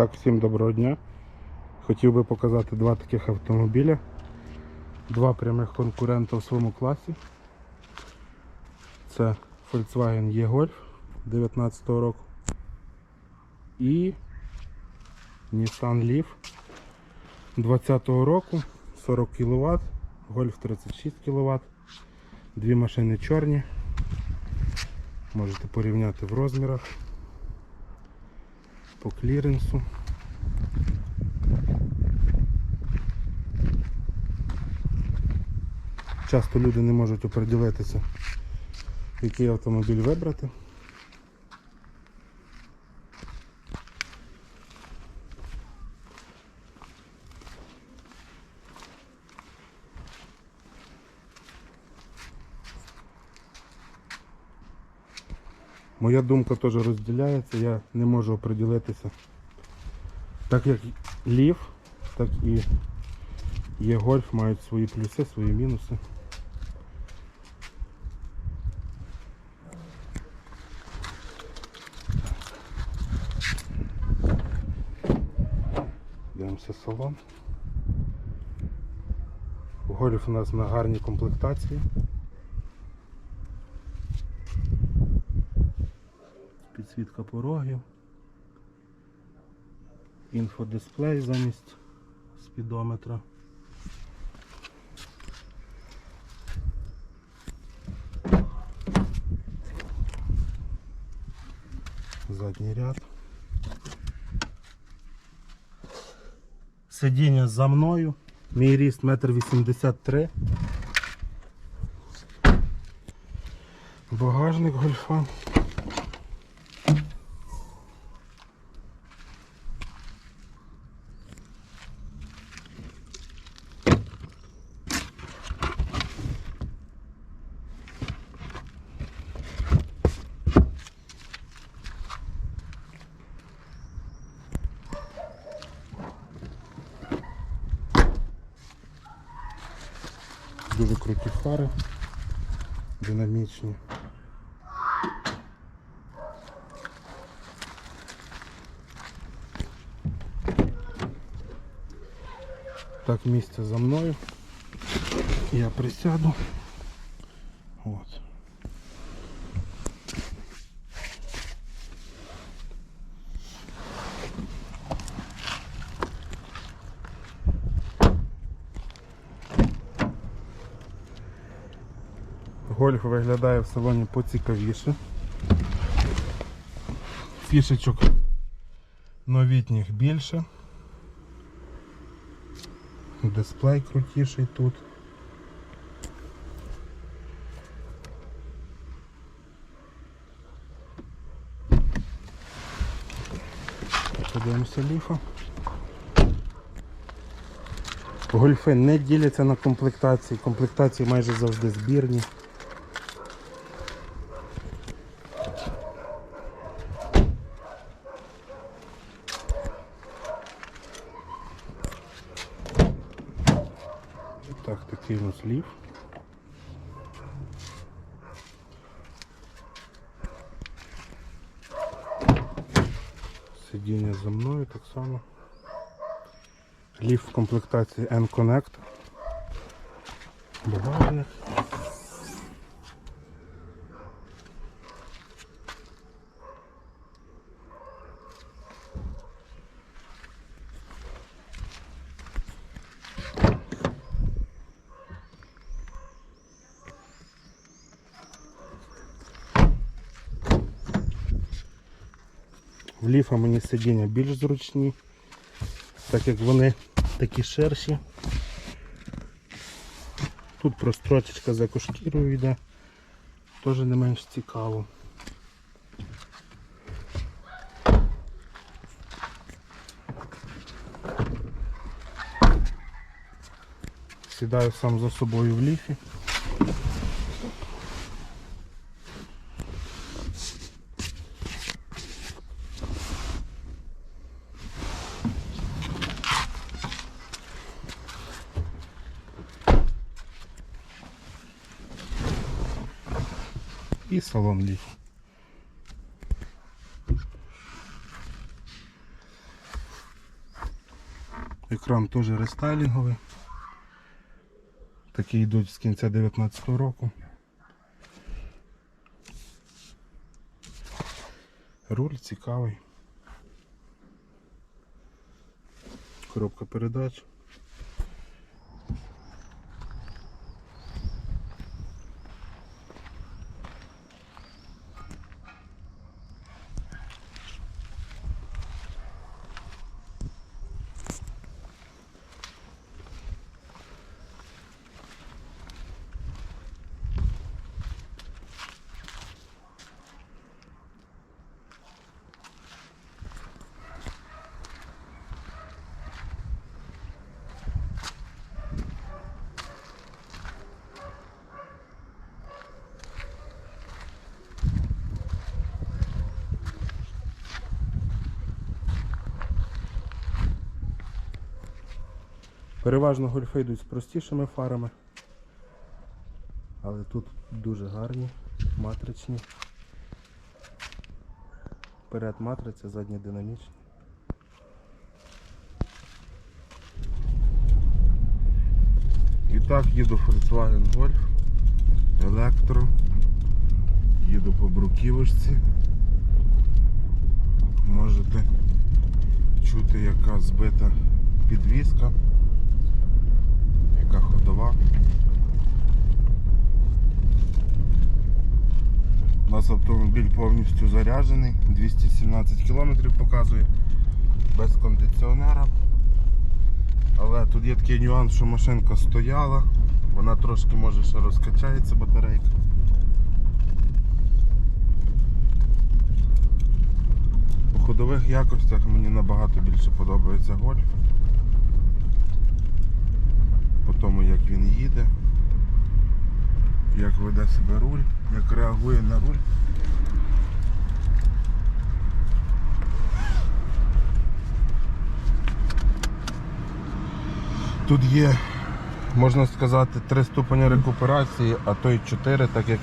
Так, всім доброго дня. Хотів би показати два таких автомобіля. Два прямих конкурента у своєму класі. Це Volkswagen E-Golf 19 року і Nissan Leaf 20 року 40 кВт, Golf 36 кВт. Дві машини чорні. Можете порівняти в розмірах по кліренсу. Часто люди не можуть оприділитися, який автомобіль вибрати. Моя думка теж розділяється, я не можу оприділитися. Так як Лів, так і є гольф мають свої плюси, свої мінуси. Дивимося салон. Гольф у нас на гарній комплектації. Підсвітка порогів. Інфодисплей замість спідометра. Задній ряд. Сидіння за мною. Мій ріст 1,83 м. Багажник гольфа. круті фари, динамічні. Так, місце за мною. Я присяду. От. Гольф виглядає в салоні поцікавіше. Фішечок новітніх більше. Дисплей крутіший тут. Подивимося ліфа. Гольфи не діляться на комплектації. Комплектації майже завжди збірні. Так, такий у нас лів. Сидіння за мною так само. Лів в комплектації N-Connect. Багажник. Ліфа мені сидіння більш зручні, так як вони такі ширші. Тут прострочечка за кошкірою йде, теж не менш цікаво. Сідаю сам за собою в ліфі. І салон ліф. Екран теж рестайлінговий. Такі йдуть з кінця 19 року. Руль цікавий. Коробка передач. Переважно гольфи йдуть з простішими фарами. Але тут дуже гарні, матричні. Перед матриця, задні динамічні. І так їду Volkswagen Golf, електро, їду по бруківочці. Можете чути, яка збита підвіска, яка ходова. У нас автомобіль повністю заряджений, 217 км показує, без кондиціонера. Але тут є такий нюанс, що машинка стояла, вона трошки може ще розкачається батарейка. По ходових якостях мені набагато більше подобається гольф. По тому як він їде, як веде себе руль, як реагує на руль. Тут є, можна сказати, три ступені рекуперації, а то й чотири, так як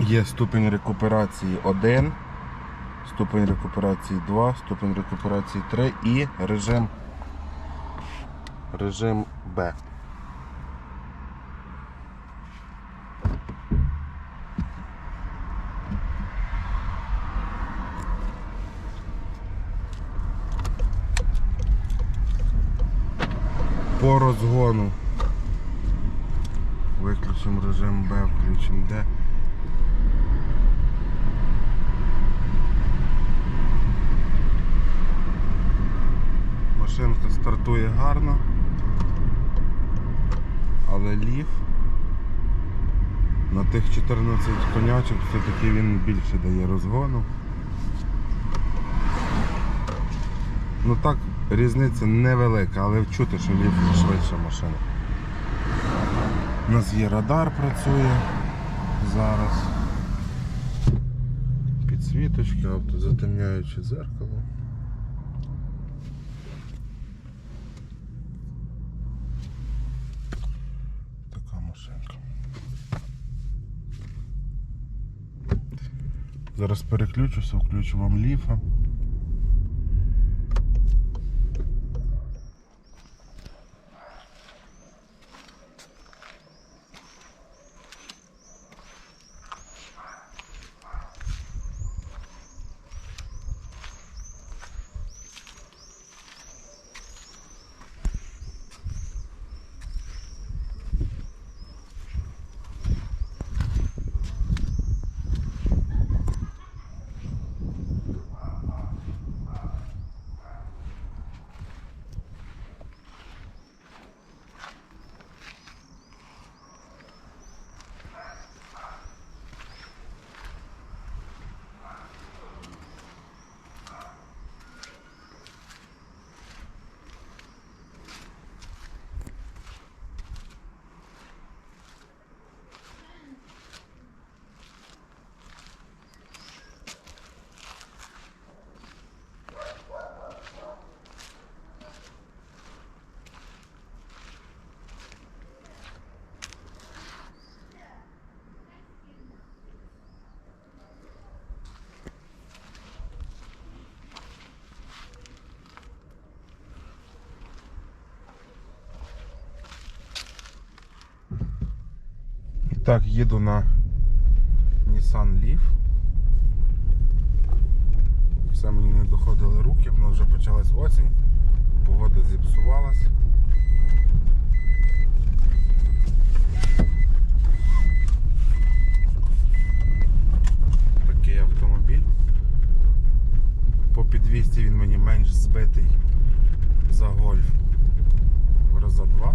є ступень рекуперації 1, ступень рекуперації 2, ступень рекуперації 3 і режим, режим Б. По розгону. Виключимо режим Б, включимо Д. Машинка стартує гарно, але лів на тих 14 конячок все-таки він більше дає розгону. Ну так, різниця невелика, але чути, що лів швидша машина. У нас є радар працює зараз. Підсвіточки, автозатемняюче зеркало. Така машинка. Зараз переключуся, включу вам ліфа. Так, їду на Nissan Leaf. Все мені не доходили руки, воно вже почалась осінь, погода зіпсувалась. Такий автомобіль. По підвісті він мені менш збитий за гольф в раза два.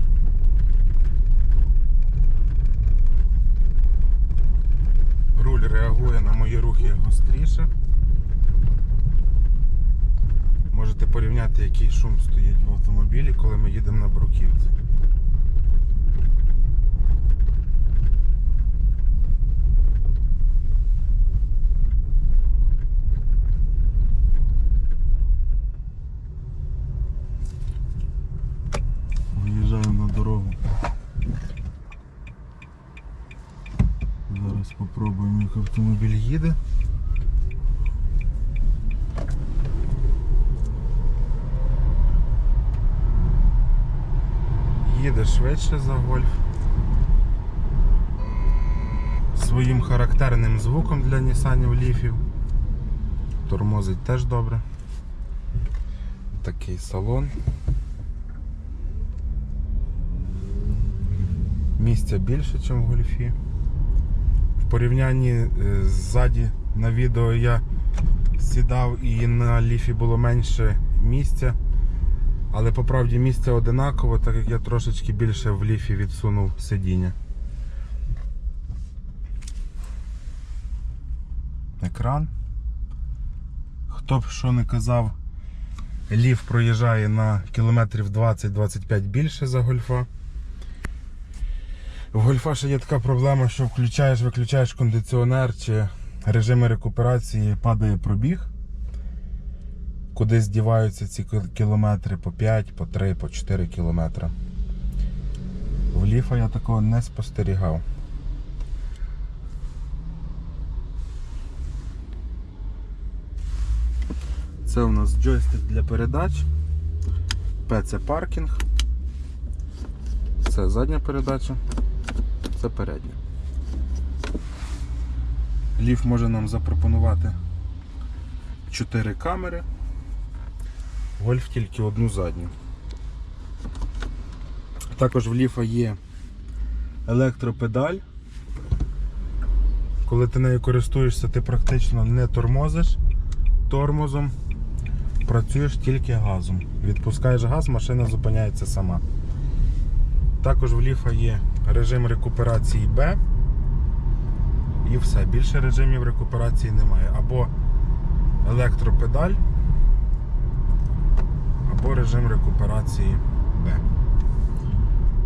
Руль реагує на мої рухи гостріше. Можете порівняти, який шум стоїть в автомобілі, коли ми їдемо на бруківці. Виїжджаємо на дорогу. Зараз спробуємо, як автомобіль їде. Їде швидше за гольф. Своїм характерним звуком для Нісанів ліфів. Тормозить теж добре. Такий салон. Місця більше, ніж в гольфі. Порівнянні е, ззаді на відео я сідав і на ліфі було менше місця. Але по правді місце одинаково, так як я трошечки більше в ліфі відсунув сидіння. Екран. Хто б що не казав, ліф проїжджає на кілометрів 20-25 більше за гольфа. В гольфа є така проблема, що включаєш, виключаєш кондиціонер чи режими рекуперації падає пробіг. Кудись діваються ці кілометри по 5, по 3, по 4 кілометри. В ліфа я такого не спостерігав. Це у нас джойстик для передач. П це паркінг. Це задня передача, це передня. Ліф може нам запропонувати 4 камери. Гольф тільки одну задню. Також в ліфа є електропедаль. Коли ти нею користуєшся, ти практично не тормозиш тормозом, працюєш тільки газом. Відпускаєш газ, машина зупиняється сама. Також в ліфа є режим рекуперації Б. І все. Більше режимів рекуперації немає. Або електропедаль, або режим рекуперації Б.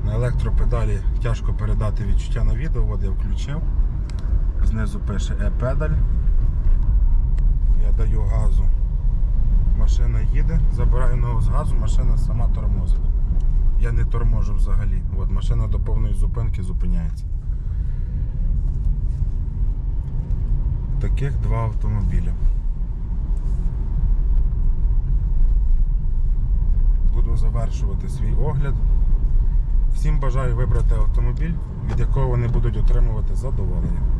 На електропедалі тяжко передати відчуття на відео, от я включив. Знизу пише E-педаль. Я даю газу. Машина їде, забираю ногу з газу, машина сама тормозить. Я не торможу взагалі. От машина до повної зупинки зупиняється. Таких два автомобіля. Буду завершувати свій огляд. Всім бажаю вибрати автомобіль, від якого вони будуть отримувати задоволення.